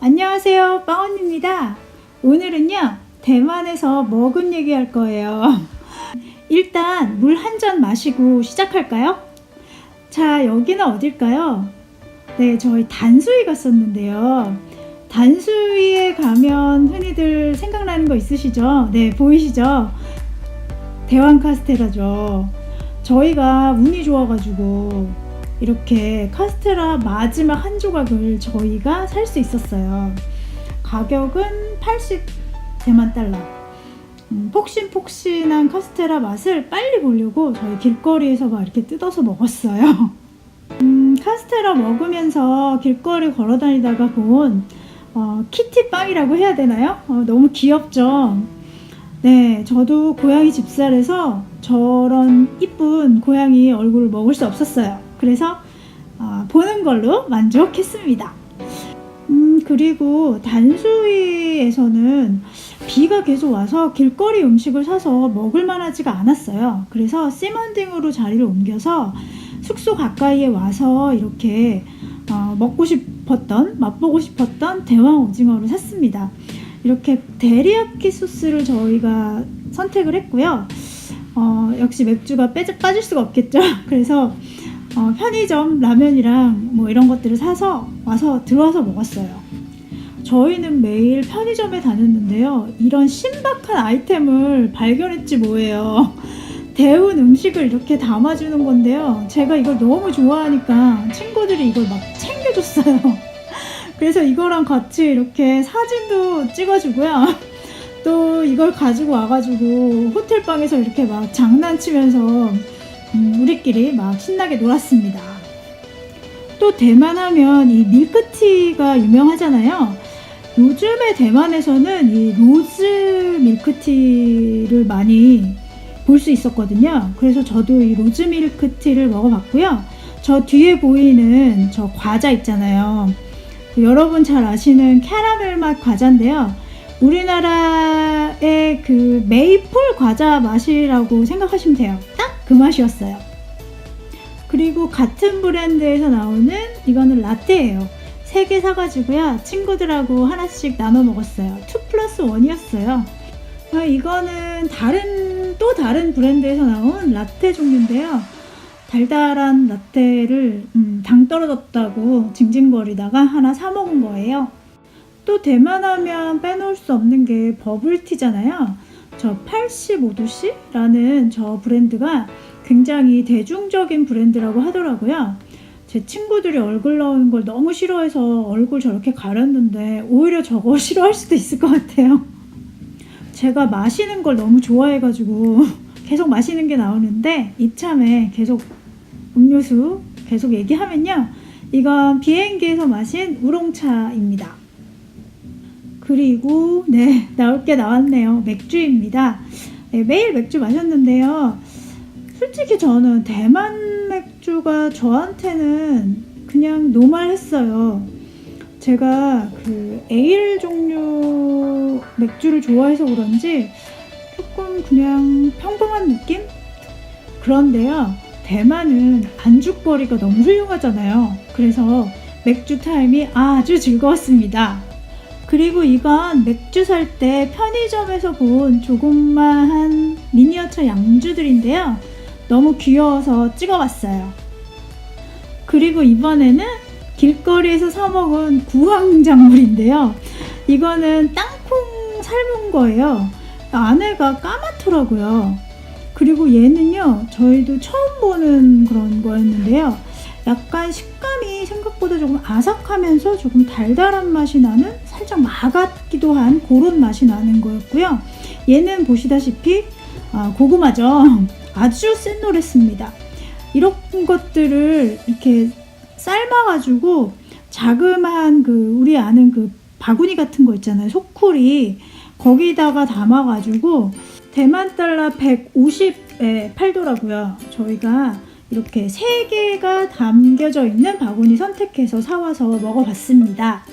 안녕하세요, 빵언입니다. 오늘은요, 대만에서 먹은 얘기할 거예요. 일단 물 한 잔 마시고 시작할까요? 자, 여기는 어딜까요? 네, 저희 단수이 갔었는데요. 단수이에 가면 흔히들 생각나는 거 있으시죠? 네, 보이시죠? 대왕 카스테라죠. 저희가 운이 좋아가지고 이렇게 카스테라 마지막 한 조각을 저희가 살 수 있었어요. 가격은 80 대만 달러. 음, 폭신폭신한 카스테라 맛을 빨리 보려고 저희 길거리에서 막 이렇게 뜯어서 먹었어요. 음, 카스테라 먹으면서 길거리 걸어 다니다가 본 어, 키티빵이라고 해야 되나요? 어, 너무 귀엽죠? 네, 저도 고양이 집살에서 저런 이쁜 고양이 얼굴을 먹을 수 없었어요. 그래서 어, 보는 걸로 만족했습니다. 음, 그리고 단수위에서는 비가 계속 와서 길거리 음식을 사서 먹을 만하지가 않았어요. 그래서 시먼딩으로 자리를 옮겨서 숙소 가까이에 와서 이렇게 어, 먹고 싶었던, 맛보고 싶었던 대왕 오징어를 샀습니다. 이렇게 데리야끼 소스를 저희가 선택을 했고요. 어, 역시 맥주가 빼, 빠질 수가 없겠죠. 그래서 어, 편의점 라면이랑 뭐 이런 것들을 사서 와서 들어와서 먹었어요. 저희는 매일 편의점에 다녔는데요. 이런 신박한 아이템을 발견했지 뭐예요. 데운 음식을 이렇게 담아주는 건데요. 제가 이걸 너무 좋아하니까 친구들이 이걸 막 챙겨줬어요. 그래서 이거랑 같이 이렇게 사진도 찍어주고요. 또 이걸 가지고 와가지고 호텔방에서 이렇게 막 장난치면서 음, 우리끼리 막 신나게 놀았습니다. 또 대만 하면 이 밀크티가 유명하잖아요. 요즘에 대만에서는 이 로즈 밀크티를 많이 볼 수 있었거든요. 그래서 저도 이 로즈 밀크티를 먹어봤고요. 저 뒤에 보이는 저 과자 있잖아요. 그 여러분 잘 아시는 캐러멜 맛 과자인데요. 우리나라의 그 메이플 과자 맛이라고 생각하시면 돼요. 딱 그 맛이었어요. 그리고 같은 브랜드에서 나오는 이거는 라떼예요. 세 개 사가지고요. 친구들하고 하나씩 나눠 먹었어요. 2 플러스 1이었어요. 아, 이거는 다른, 또 다른 브랜드에서 나온 라떼 종류인데요. 달달한 라떼를 음, 당 떨어졌다고 징징거리다가 하나 사 먹은 거예요. 또 대만 하면 빼놓을 수 없는 게 버블티잖아요. 저 85도씨라는 저 브랜드가 굉장히 대중적인 브랜드라고 하더라고요. 제 친구들이 얼굴 나오는 걸 너무 싫어해서 얼굴 저렇게 가렸는데 오히려 저거 싫어할 수도 있을 것 같아요. 제가 마시는 걸 너무 좋아해가지고 계속 마시는 게 나오는데 이참에 계속 음료수 계속 얘기하면요. 이건 비행기에서 마신 우롱차입니다. 그리고 네 나올 게 나왔네요. 맥주입니다. 네, 매일 맥주 마셨는데요. 솔직히 저는 대만 맥주가 저한테는 그냥 노말했어요. 제가 그 에일 종류 맥주를 좋아해서 그런지 조금 그냥 평범한 느낌? 그런데요, 대만은 안주거리가 너무 훌륭하잖아요. 그래서 맥주 타임이 아주 즐거웠습니다. 그리고 이건 맥주 살 때 편의점에서 본 조그마한 미니어처 양주들인데요. 너무 귀여워서 찍어봤어요. 그리고 이번에는 길거리에서 사먹은 구황작물인데요. 이거는 땅콩 삶은 거예요. 안에가 까맣더라고요. 그리고 얘는요, 저희도 처음 보는 그런 거였는데요. 약간 식감이 생각보다 조금 아삭하면서 조금 달달한 맛이 나는 살짝 마같기도 한 그런 맛이 나는 거였고요. 얘는 보시다시피 아, 고구마죠. 아주 센 노랬습니다. 이런 것들을 이렇게 삶아가지고 자그마한 그 우리 아는 그 바구니 같은 거 있잖아요. 소쿠리 거기다가 담아가지고 대만 달러 150에 팔더라고요. 저희가 이렇게 세 개가 담겨져 있는 바구니 선택해서 사와서 먹어봤습니다.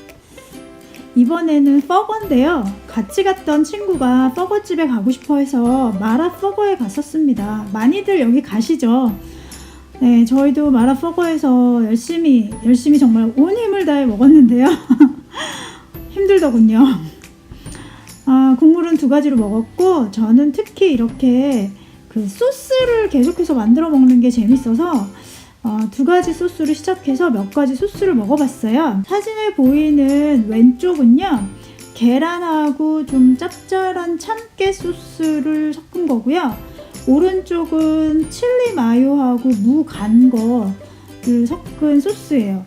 이번에는 퍼거인데요. 같이 갔던 친구가 퍼거집에 가고 싶어 해서 마라 퍼거에 갔었습니다. 많이들 여기 가시죠? 네, 저희도 마라 퍼거에서 열심히, 열심히 정말 온 힘을 다해 먹었는데요. 힘들더군요. 아, 국물은 두 가지로 먹었고 저는 특히 이렇게 그 소스를 계속해서 만들어 먹는 게 재밌어서 어, 두 가지 소스를 시작해서 몇 가지 소스를 먹어봤어요. 사진에 보이는 왼쪽은요. 계란하고 좀 짭짤한 참깨 소스를 섞은 거고요. 오른쪽은 칠리 마요하고 무 간 거를 섞은 소스예요.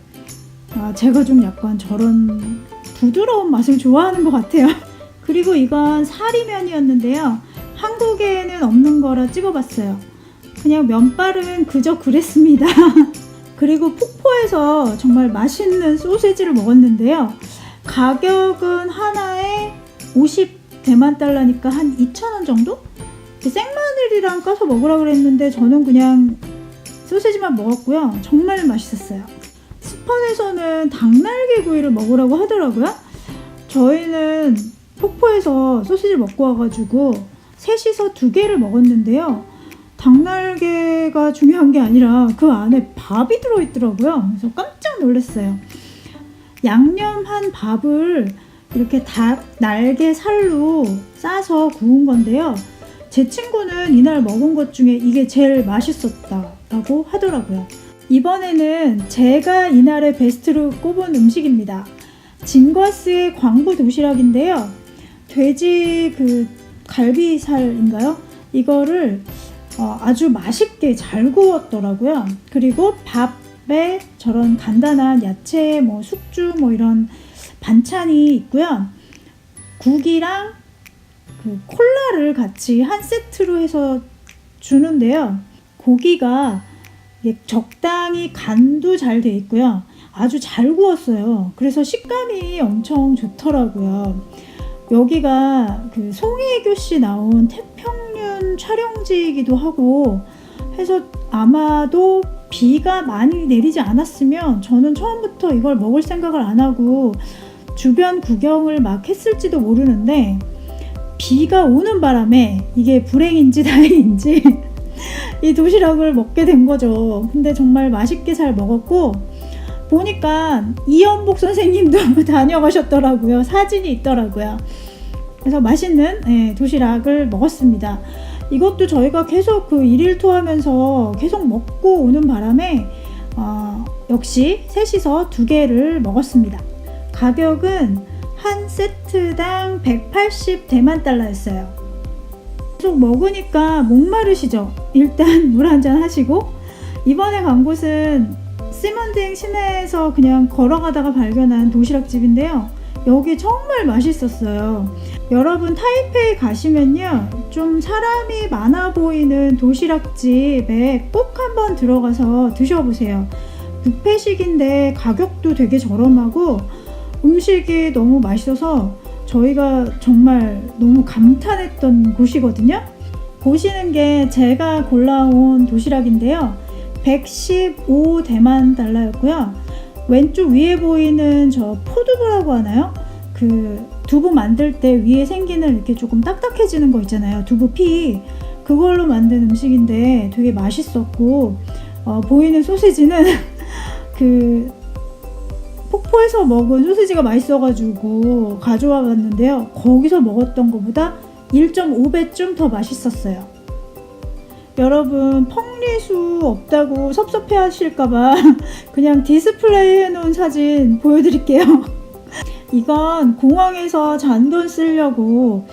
아, 제가 좀 약간 저런 부드러운 맛을 좋아하는 것 같아요. 그리고 이건 사리면이었는데요. 한국에는 없는 거라 찍어봤어요. 그냥 면발은 그저 그랬습니다. 그리고 폭포에서 정말 맛있는 소세지를 먹었는데요. 가격은 하나에 50 대만 달러니까 한 2,000원 정도? 생마늘이랑 까서 먹으라 그랬는데 저는 그냥 소세지만 먹었고요. 정말 맛있었어요. 스펀에서는 닭날개 구이를 먹으라고 하더라고요. 저희는 폭포에서 소시지를 먹고 와가지고 셋이서 두 개를 먹었는데요. 닭날개가 중요한 게 아니라 그 안에 밥이 들어있더라고요. 그래서 깜짝 놀랐어요. 양념한 밥을 이렇게 닭 날개 살로 싸서 구운 건데요. 제 친구는 이날 먹은 것 중에 이게 제일 맛있었다라고 하더라고요. 이번에는 제가 이날의 베스트로 꼽은 음식입니다. 진과스의 광부 도시락인데요. 돼지 그 갈비살인가요? 이거를 어, 아주 맛있게 잘 구웠더라고요. 그리고 밥에 저런 간단한 야채, 뭐 숙주, 뭐 이런 반찬이 있고요. 국이랑 그 콜라를 같이 한 세트로 해서 주는데요. 고기가 적당히 간도 잘 돼 있고요. 아주 잘 구웠어요. 그래서 식감이 엄청 좋더라고요. 여기가 그 송혜교 씨 나온 태 촬영지이기도 하고 해서 아마도 비가 많이 내리지 않았으면 저는 처음부터 이걸 먹을 생각을 안 하고 주변 구경을 막 했을지도 모르는데 비가 오는 바람에 이게 불행인지 다행인지 이 도시락을 먹게 된 거죠. 근데 정말 맛있게 잘 먹었고 보니까 이연복 선생님도 다녀가셨더라고요. 사진이 있더라고요. 그래서 맛있는 예, 도시락을 먹었습니다. 이것도 저희가 계속 그 일일 투하면서 계속 먹고 오는 바람에 어, 역시 셋이서 두 개를 먹었습니다. 가격은 한 세트당 180 대만 달러였어요. 계속 먹으니까 목마르시죠? 일단 물 한 잔 하시고 이번에 간 곳은 시먼딩 시내에서 그냥 걸어가다가 발견한 도시락집인데요. 여기 정말 맛있었어요. 여러분 타이페이 가시면요. 좀 사람이 많아 보이는 도시락집에 꼭 한번 들어가서 드셔보세요. 뷔페식인데 가격도 되게 저렴하고 음식이 너무 맛있어서 저희가 정말 너무 감탄했던 곳이거든요. 보시는 게 제가 골라온 도시락인데요. 115 대만 달러였고요. 왼쪽 위에 보이는 저 포두부라고 하나요? 그 두부 만들 때 위에 생기는 이렇게 조금 딱딱해지는 거 있잖아요. 두부 피. 그걸로 만든 음식인데 되게 맛있었고, 어, 보이는 소시지는 그 폭포에서 먹은 소시지가 맛있어가지고 가져와 봤는데요. 거기서 먹었던 것보다 1.5배쯤 더 맛있었어요. 여러분 펑리수 없다고 섭섭해 하실까봐 그냥 디스플레이 해놓은 사진 보여드릴게요. 이건 공항에서 잔돈 쓰려고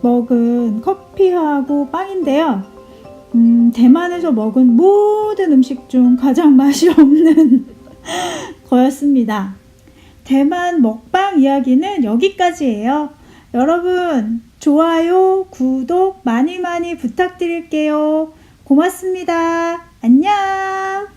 먹은 커피하고 빵인데요. 음, 대만에서 먹은 모든 음식 중 가장 맛이 없는 거였습니다. 대만 먹방 이야기는 여기까지예요. 여러분, 좋아요, 구독 많이 많이 부탁드릴게요. 고맙습니다. 안녕!